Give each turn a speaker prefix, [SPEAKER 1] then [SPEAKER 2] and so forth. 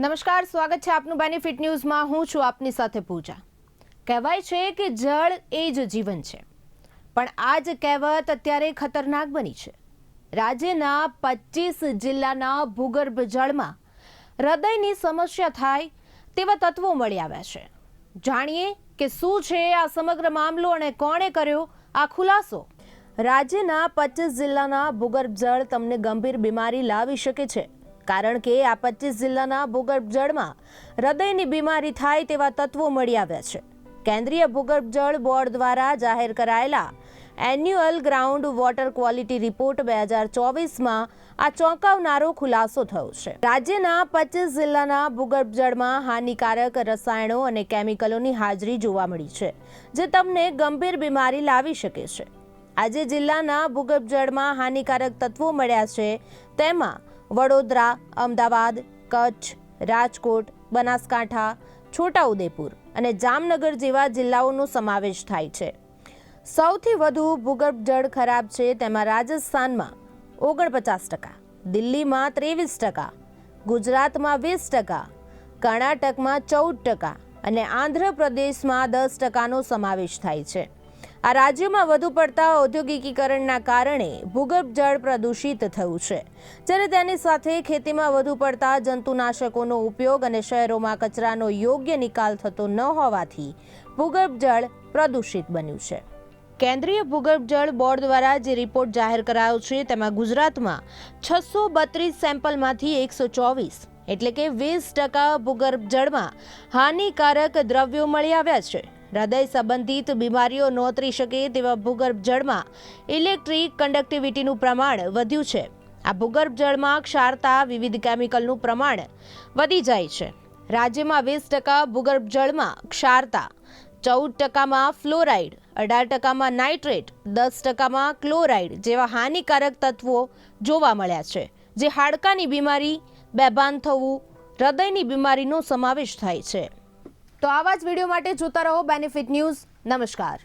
[SPEAKER 1] નમસ્કાર, સ્વાગત છે આપનું બેનિફિટ ન્યૂઝમાં હું છું આપની સાથે પૂજા. કહેવાય છે કે જળ એ જ જીવન છે. પણ આ જ કહેવત અત્યારે ખતરનાક બની છે. રાજ્યના પચીસ જિલ્લાના ભૂગર્ભ જળમાં હૃદયની સમસ્યા થાય તેવા તત્વો મળી આવ્યા છે. જાણીએ કે શું છે આ સમગ્ર મામલો અને કોણે કર્યો આ ખુલાસો? રાજ્યના પચીસ જિલ્લાના ભૂગર્ભ જળ તમને ગંભીર બીમારી લાવી શકે છે. કારણ કે આ પચીસ જિલ્લાના ભૂગર્ભ જળમાં હૃદયની બીમારી થાય તેવા તત્વો મળી આવ્યા છે. કેન્દ્રીય ભૂગર્ભ જળ બોર્ડ દ્વારા જાહેર કરાયેલા annual ground water quality report બે હજાર ચોવીસમાં આ ચોંકાવનારો ખુલાસો થયો છે. રાજ્યના પચીસ જિલ્લાના ભૂગર્ભ જળમાં હાનિકારક રસાયણો અને કેમિકલોની હાજરી જોવા મળી છે, જે તમને ગંભીર બીમારી લાવી શકે છે. આજે જિલ્લાના ભૂગર્ભ જળમાં હાનિકારક તત્વો મળ્યા છે, તેમાં વડોદરા, અમદાવાદ, કચ્છ, રાજકોટ, બનાસકાંઠા, છોટાઉદેપુર અને જામનગર જેવા જિલ્લાઓનો સમાવેશ થાય છે. સૌથી વધુ ભૂગર્ભ જળ ખરાબ છે તેમાં રાજસ્થાનમાં ઓગણપચાસ ટકા, દિલ્હીમાં ત્રેવીસ ટકા, ગુજરાતમાં વીસ ટકા, કર્ણાટકમાં ચૌદ ટકા અને આંધ્રપ્રદેશમાં દસ ટકાનો સમાવેશ થાય છે. આ રાજ્યમાં વધુ પડતા ઔદ્યોગિકીકરણના કારણે ભૂગર્ભ જળ પ્રદૂષિત થયું છે જ્યારે તેની સાથે ખેતીમાં વધુ પડતા જંતુનાશકોનો ઉપયોગ અને શહેરોમાં કચરાનો યોગ્ય નિકાલ થતો ન હોવાથી ભૂગર્ભ જળ પ્રદૂષિત બન્યું છે. કેન્દ્રીય ભૂગર્ભ જળ બોર્ડ દ્વારા જે રિપોર્ટ જાહેર કરાયો છે, તેમાં ગુજરાતમાં છસો બત્રીસ સેમ્પલમાંથી એકસો ચોવીસ, એટલે કે વીસ ટકા ભૂગર્ભ જળમાં હાનિકારક દ્રવ્યો મળી આવ્યા છે. હૃદય સંબંધિત બીમારીઓ નોતરી શકે તેવા ભૂગર્ભ જળમાં ઇલેક્ટ્રિક કન્ડક્ટિવિટીનું પ્રમાણ વધ્યું છે. આ ભૂગર્ભ જળમાં ક્ષારતા વિવિધ કેમિકલનું પ્રમાણ વધી જાય છે. રાજ્યમાં વીસ ટકા ભૂગર્ભ જળમાં ક્ષારતા, ચૌદ ટકામાં ફ્લોરાઇડ, અઢાર ટકામાં નાઇટ્રેટ, દસ ટકામાં ક્લોરાઇડ જેવા હાનિકારક તત્વો જોવા મળ્યા છે, જે હાડકાની બીમારી, બેભાન થવું, હૃદયની બીમારીનો સમાવેશ થાય છે. તો આવા જ વીડિયો માટે જોતા રહો બેનિફિટ ન્યૂઝ નમસ્કાર.